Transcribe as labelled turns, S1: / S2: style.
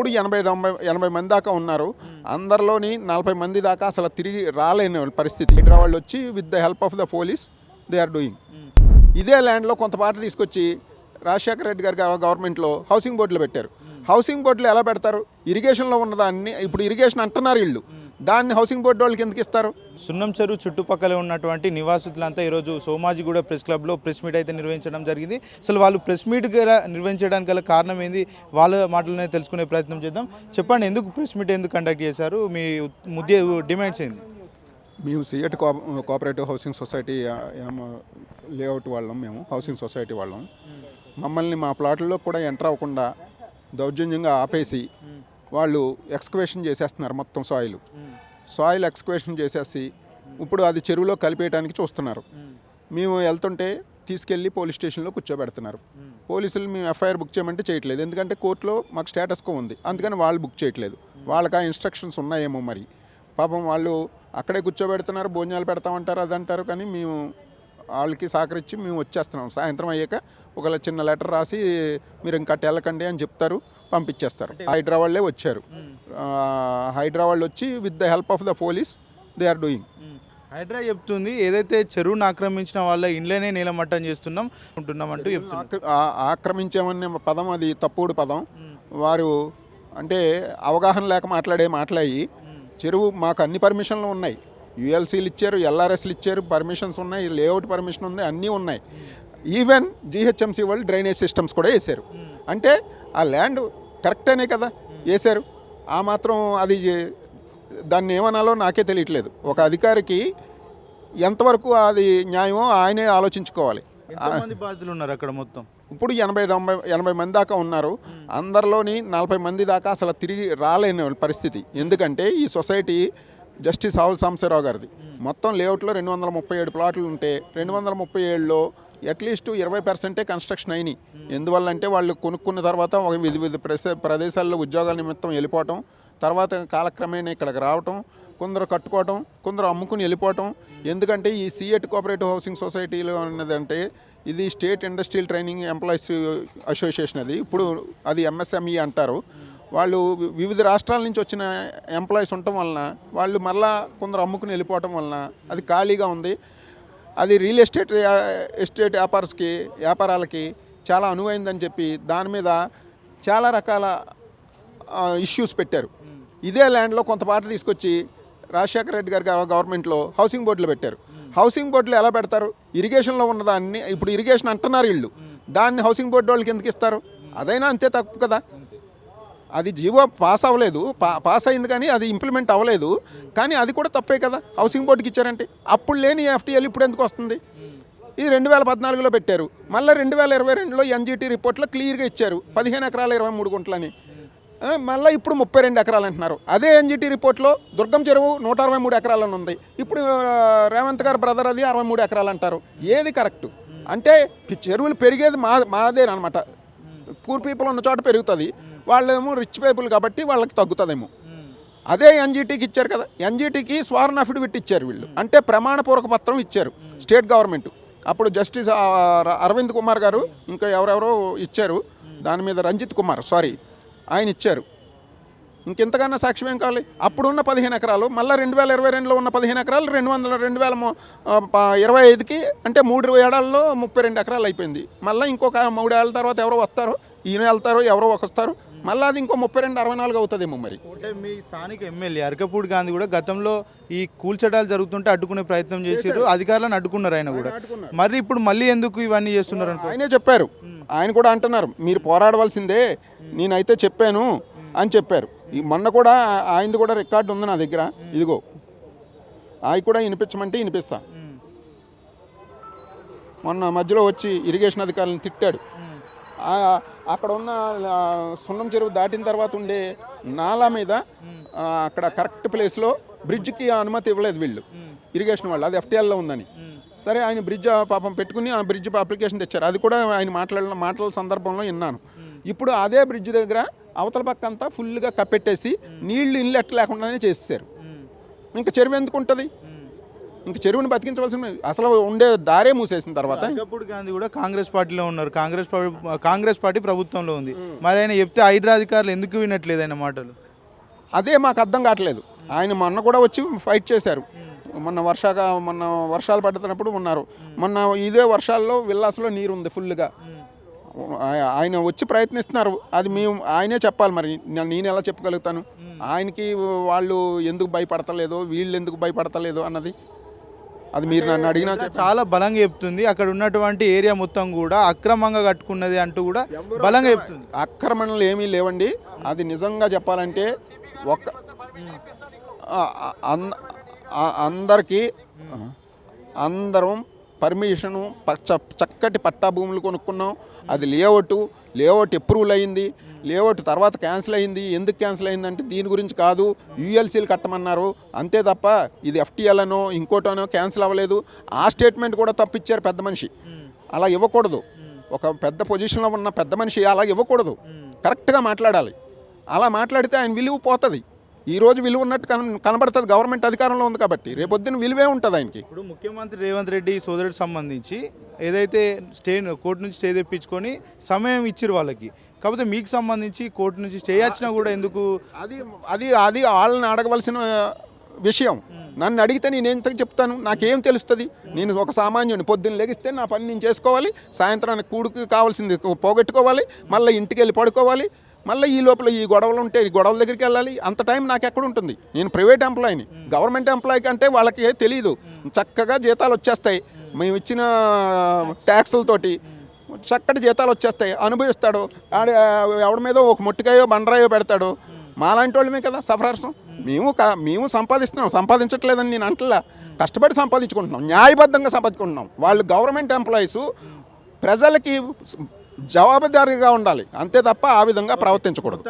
S1: ఇప్పుడు ఎనభై తొంభై ఎనభై మంది దాకా ఉన్నారు. అందరిలోని నలభై మంది దాకా అసలు తిరిగి రాలేని పరిస్థితి. హైదరాబాద్ వచ్చి with the help of the police they are doing ఇదే ల్యాండ్లో కొంత పాట తీసుకొచ్చి రాజశేఖర రెడ్డి గారి గవర్నమెంట్లో హౌసింగ్ బోర్డులు పెట్టారు. హౌసింగ్ బోర్డులు ఎలా పెడతారు? ఇరిగేషన్లో ఉన్నదాన్ని ఇప్పుడు ఇరిగేషన్ అంటున్నారు వీళ్ళు. దాన్ని హౌసింగ్ బోర్డు వాళ్ళకి ఎందుకు ఇస్తారు?
S2: సున్నం చెరువు చుట్టుపక్కల ఉన్నటువంటి నివాసితులంతా ఈరోజు సోమాజిగూడ ప్రెస్ క్లబ్లో ప్రెస్ మీట్ అయితే నిర్వహించడం జరిగింది. అసలు వాళ్ళు ప్రెస్ మీట్ నిర్వహించడానికి గల కారణం ఏంది? వాళ్ళ మాటలనే తెలుసుకునే ప్రయత్నం చేద్దాం. చెప్పండి ఎందుకు ప్రెస్ మీట్ ఎందుకు కండక్ట్ చేశారు? మీ ముద్దే డిమాండ్స్ ఏంది?
S1: మేము సిఎట్ co cooperative housing society layout వాళ్ళం మేము హౌసింగ్ సొసైటీ వాళ్ళం. మమ్మల్ని మా ప్లాట్లలో కూడా ఎంటర్ అవ్వకుండా దౌర్జన్యంగా ఆపేసి వాళ్ళు ఎక్స్కవేషన్ చేసేస్తున్నారు మొత్తం సాయిల్ సాయిల్ ఎక్స్కవేషన్ చేసేసి ఇప్పుడు అది చెరువులో కలిపేయడానికి చూస్తున్నారు. మేము వెళ్తుంటే తీసుకెళ్ళి పోలీస్ స్టేషన్లో కూర్చోబెడుతున్నారు. పోలీసులు మేము ఎఫ్ఐఆర్ బుక్ చేయమంటే చేయట్లేదు. ఎందుకంటే కోర్టులో మాకు స్టేటస్కో ఉంది. అందుకని వాళ్ళు బుక్ చేయట్లేదు. వాళ్ళకి ఆ ఇన్స్ట్రక్షన్స్ ఉన్నాయేమో మరి. పాపం వాళ్ళు అక్కడే కూర్చోబెడుతున్నారు భోజనాలు పెడతామంటారు అదంటారు. కానీ మేము వాళ్ళకి సహకరించి మేము వచ్చేస్తున్నాం. సాయంత్రం అయ్యాక ఒక చిన్న లెటర్ రాసి మీరు ఇంకా వెళ్ళకండి అని చెప్తారు పంపించేస్తారు. వాళ్ళే వచ్చారు. వాళ్ళు వచ్చి with the help of the police they are doing
S2: Hydraa చెప్తుంది ఏదైతే చెరువును ఆక్రమించిన వాళ్ళ ఇండ్లనే నీలమట్టం చేస్తున్నాం ఉంటున్నాం అంటూ
S1: ఆ- ఆక్రమించామనే పదం అది తప్పుడు పదం. వారు అంటే అవగాహన లేక మాట్లాడే మాట్లాడి చెరువు మాకు అన్ని పర్మిషన్లు ఉన్నాయి. యుఎల్సీలు ఇచ్చారు ఎల్ఆర్ఎస్లు ఇచ్చారు పర్మిషన్స్ ఉన్నాయి లేఅవుట్ పర్మిషన్ ఉంది అన్నీ ఉన్నాయి. ఈవెన్ జీహెచ్ఎంసీ వాళ్ళు డ్రైనేజ్ సిస్టమ్స్ కూడా వేశారు. అంటే ఆ ల్యాండ్ కరెక్టేనే కదా వేశారు. ఆ మాత్రం అది దాన్ని ఏమనాలో నాకే తెలియట్లేదు. ఒక అధికారికి ఎంతవరకు అది న్యాయమో ఆయనే ఆలోచించుకోవాలి.
S2: ఎంతమంది బాధితులు ఉన్నారు అక్కడ మొత్తం?
S1: ఇప్పుడు ఎనభై తొంభై ఎనభై మంది దాకా ఉన్నారు. అందరిలోని నలభై మంది దాకా అసలు తిరిగి రాలేని పరిస్థితి. ఎందుకంటే ఈ సొసైటీ జస్టిస్ ఆవుల సాంబశివరావు గారిది. మొత్తం లేఅవుట్లో రెండు వందల ముప్పై ఏడు ప్లాట్లు ఉంటే రెండు వందల ముప్పై ఏడులో అట్లీస్ట్ ఇరవై పర్సెంటే కన్స్ట్రక్షన్ అయినాయి. ఎందువల్ల అంటే వాళ్ళు కొనుక్కున్న తర్వాత ఒక వివిధ వివిధ ప్రదేశ ప్రదేశాల్లో ఉద్యోగాల నిమిత్తం వెళ్ళిపోవటం తర్వాత కాలక్రమేణా ఇక్కడికి రావటం కొందరు కట్టుకోవటం కొందరు అమ్ముకుని వెళ్ళిపోవటం. ఎందుకంటే ఈ సిఎట్ కోఆపరేటివ్ హౌసింగ్ సొసైటీలో ఉన్నదంటే ఇది state industrial training employees association అది. ఇప్పుడు అది ఎంఎస్ఎంఈ అంటారు. వాళ్ళు వివిధ రాష్ట్రాల నుంచి వచ్చిన ఎంప్లాయీస్ ఉండటం వలన వాళ్ళు మళ్ళా కొందరు అమ్ముకుని వెళ్ళిపోవటం వలన అది ఖాళీగా ఉంది. అది రియల్ ఎస్టేట్ ఎస్టేట్ వ్యాపారస్కి వ్యాపారాలకి చాలా అనువైందని చెప్పి దాని మీద చాలా రకాల ఇష్యూస్ పెట్టారు. ఇదే ల్యాండ్లో కొంత పాట తీసుకొచ్చి రాజశేఖర రెడ్డి గారి గవ- గవర్నమెంట్లో హౌసింగ్ బోర్డులు పెట్టారు. హౌసింగ్ బోర్డులు ఎలా పెడతారు? ఇరిగేషన్లో ఉన్నదాన్ని ఇప్పుడు ఇరిగేషన్ అంటున్నారు వీళ్ళు. దాన్ని హౌసింగ్ బోర్డు వాళ్ళకి ఎందుకు ఇస్తారు? అదైనా అంతే తప్పు కదా. అది జీవో పాస్ అవ్వలేదు. పా పాస్ అయింది కానీ అది ఇంప్లిమెంట్ అవ్వలేదు. కానీ అది కూడా తప్పే కదా. హౌసింగ్ బోర్డుకి ఇచ్చారంటే. అప్పుడు లేని ఎఫ్టీఎల్ ఇప్పుడు ఎందుకు వస్తుంది? ఇది రెండు వేల పద్నాలుగులో పెట్టారు. మళ్ళీ రెండు వేల ఇరవై రెండులో ఎన్జీటీ రిపోర్ట్లో క్లియర్గా ఇచ్చారు. పదిహేను ఎకరాల ఇరవై మూడు గుంటలని. మళ్ళీ ఇప్పుడు ముప్పై రెండు ఎకరాలు అంటున్నారు. అదే ఎన్జిటి రిపోర్ట్లో దుర్గం చెరువు నూట అరవై మూడు ఎకరాలని ఉంది. ఇప్పుడు రేవంత్ గారు బ్రదర్ అది అరవై మూడు ఎకరాలు అంటారు. ఏది కరెక్ట్? అంటే చెరువులు పెరిగేది మా మాదేనమాట పూర్ పీపుల్ ఉన్న చోట పెరుగుతుంది. వాళ్ళేమో రిచ్ పీపుల్ కాబట్టి వాళ్ళకి తగ్గుతుందేమో. అదే ఎన్జిటికి ఇచ్చారు కదా. ఎన్జిటికి స్వారణ అఫిడవిట్ ఇచ్చారు వీళ్ళు. అంటే ప్రమాణపూర్వక పత్రం ఇచ్చారు స్టేట్ గవర్నమెంట్. అప్పుడు జస్టిస్ అరవింద్ కుమార్ గారు ఇంకా ఎవరెవరో ఇచ్చారు. దాని మీద రంజిత్ కుమార్ సారీ ఆయన ఇచ్చారు. ఇంకెంతకన్నా సాక్ష్యం ఏం కావాలి? అప్పుడున్న పదిహేను ఎకరాలు మళ్ళీ రెండు వేల ఇరవై రెండులో ఉన్న పదిహేను ఎకరాలు రెండు వందల రెండు వేల ఇరవై ఐదుకి అంటే మూడు ఏడాల్లో ముప్పై రెండు ఎకరాలు అయిపోయింది. మళ్ళీ ఇంకొక మూడేళ్ళ తర్వాత ఎవరో వస్తారు ఈయన వెళ్తారు ఎవరో ఒక వస్తారు మళ్ళీ అది ఇంకో ముప్పై రెండు అరవై నాలుగు అవుతుందేమో మరి.
S2: అంటే మీ స్థానిక ఎమ్మెల్యే అరకపూడి గాంధీ కూడా గతంలో ఈ కూల్చడాలు జరుగుతుంటే అడ్డుకునే ప్రయత్నం చేశారు. అధికారులను అడ్డుకున్నారు ఆయన కూడా. మరి ఇప్పుడు మళ్ళీ ఎందుకు ఇవన్నీ చేస్తున్నారు
S1: ఆయనే చెప్పారు. ఆయన కూడా అంటున్నారు మీరు పోరాడవలసిందే నేనైతే చెప్పాను అని చెప్పారు. ఈ మొన్న కూడా ఆయనది కూడా రికార్డు ఉంది నా దగ్గర. ఇదిగో. ఆయన కూడా వినిపించమంటే వినిపిస్తా. మొన్న మధ్యలో వచ్చి ఇరిగేషన్ అధికారులను తిట్టాడు. అక్కడ ఉన్న సున్నం చెరువు దాటిన తర్వాత ఉండే నాలా మీద అక్కడ కరెక్ట్ ప్లేస్లో బ్రిడ్జ్కి అనుమతి ఇవ్వలేదు వీళ్ళు. ఇరిగేషన్ వాళ్ళు. అది ఎఫ్టీఎల్లో ఉందని. సరే ఆయన బ్రిడ్జ్ ఆ పాపం పెట్టుకుని ఆ బ్రిడ్జ్ అప్లికేషన్ తెచ్చారు. అది కూడా ఆయన మాట్లాడిన మాటల సందర్భంలో విన్నాను. ఇప్పుడు అదే బ్రిడ్జ్ దగ్గర అవతల పక్క అంతా ఫుల్గా కప్పెట్టేసి నీళ్ళు ఇన్లెట్ లేకుండానే చేసేసారు. ఇంకా చెరువు ఎందుకు ఉంటుంది? ఇంక చెరువుని బతికించవలసిన అసలు ఉండే దారే మూసేసిన తర్వాత
S2: అక్కప్పుడు గాంధీ కూడా కాంగ్రెస్ పార్టీలో ఉన్నారు. కాంగ్రెస్ కాంగ్రెస్ పార్టీ ప్రభుత్వంలో ఉంది. మరి ఆయన చెప్తే హైడ్రా అధికారులు ఎందుకు వినట్లేదు ఆయన మాటలు?
S1: అదే మాకు అర్థం కావట్లేదు. ఆయన మొన్న కూడా వచ్చి ఫైట్ చేశారు. మొన్న వర్షాక మొన్న వర్షాలు పడుతున్నప్పుడు ఉన్నారు. మొన్న ఇదే వర్షాల్లో విల్లాస్లో నీరు ఉంది ఫుల్గా ఆయన వచ్చి ప్రయత్నిస్తున్నారు. అది మేము ఆయనే చెప్పాలి మరి. నేను ఎలా చెప్పగలుగుతాను? ఆయనకి వాళ్ళు ఎందుకు భయపడతలేదో వీళ్ళు ఎందుకు భయపడతలేదో అన్నది అది మీరు నన్ను అడిగినా
S2: చాలా బలంగా చెప్తుంది. అక్కడ ఉన్నటువంటి ఏరియా మొత్తం కూడా అక్రమంగా కట్టుకున్నది అంటూ కూడా బలంగా చెప్తుంది.
S1: ఆక్రమణలు ఏమీ లేవండి. అది నిజంగా చెప్పాలంటే ఒక అందరికీ అందరం పర్మిషను పచ్చ చక్కటి పట్టా భూములు కొనుక్కున్నాం. అది లేఅవుట్ లేఅవుట్ అప్రూవల్ అయింది. లేఅవుట్ తర్వాత క్యాన్సిల్ అయింది. ఎందుకు క్యాన్సిల్ అయిందంటే దీని గురించి కాదు. యూఎల్సీలు కట్టమన్నారు. అంతే తప్ప ఇది ఎఫ్టీఎల్ అనో ఇంకోటనో క్యాన్సిల్ అవ్వలేదు. ఆ స్టేట్మెంట్ కూడా తప్పిచ్చారు పెద్ద మనిషి. అలా ఇవ్వకూడదు. ఒక పెద్ద పొజిషన్లో ఉన్న పెద్ద మనిషి అలా ఇవ్వకూడదు. కరెక్ట్గా మాట్లాడాలి. అలా మాట్లాడితే ఆయన విలువ పోతుంది. ఈ రోజు విలువ ఉన్నట్టు కన కనబడుతుంది. గవర్నమెంట్ అధికారంలో ఉంది కాబట్టి. రేపొద్దున విలువే ఉంటుంది ఆయనకి.
S2: ఇప్పుడు ముఖ్యమంత్రి రేవంత్ రెడ్డి సోదరుడికి సంబంధించి ఏదైతే స్టే కోర్టు నుంచి స్టే తెప్పించుకొని సమయం ఇచ్చిరు వాళ్ళకి. కాకపోతే మీకు సంబంధించి కోర్టు నుంచి స్టే వచ్చినా కూడా ఎందుకు?
S1: అది అది అది వాళ్ళని అడగవలసిన విషయం. నన్ను అడిగితే నేను ఏం చెప్తాను. నాకేం తెలుస్తుంది? నేను ఒక సామాన్యుని పొద్దున్న లెగిస్తే నా పని నేను చేసుకోవాలి. సాయంత్రానికి కూడుకు కావాల్సింది పోగొట్టుకోవాలి. మళ్ళీ ఇంటికి వెళ్ళి పడుకోవాలి. మళ్ళీ ఈ లోపల ఈ గొడవలు ఉంటే ఈ గొడవల దగ్గరికి వెళ్ళాలి. అంత టైం నాకు ఎక్కడ ఉంటుంది? నేను ప్రైవేట్ ఎంప్లాయీని. గవర్నమెంట్ ఎంప్లాయీ కంటే వాళ్ళకి ఏ తెలియదు చక్కగా జీతాలు వచ్చేస్తాయి. మేము. ఇచ్చిన ట్యాక్సులతోటి చక్కటి జీతాలు వచ్చేస్తాయి. అనుభవిస్తాడు. ఆడ ఎవడి మీద ఒక ముట్టికాయో బండరాయో పెడతాడు. మాలాంటి వాళ్ళమే కదా సఫరర్సం. మేము. క- మేము సంపాదిస్తున్నాం. సంపాదించట్లేదని నేను అంటలా. కష్టపడి సంపాదించుకుంటున్నాం. న్యాయబద్ధంగా సంపాదించుకుంటున్నాం. వాళ్ళు గవర్నమెంట్ ఎంప్లాయీస్. ప్రజలకి జవాబుదారీగా ఉండాలి. అంతే తప్ప ఆ విధంగా ప్రవర్తించకూడదు.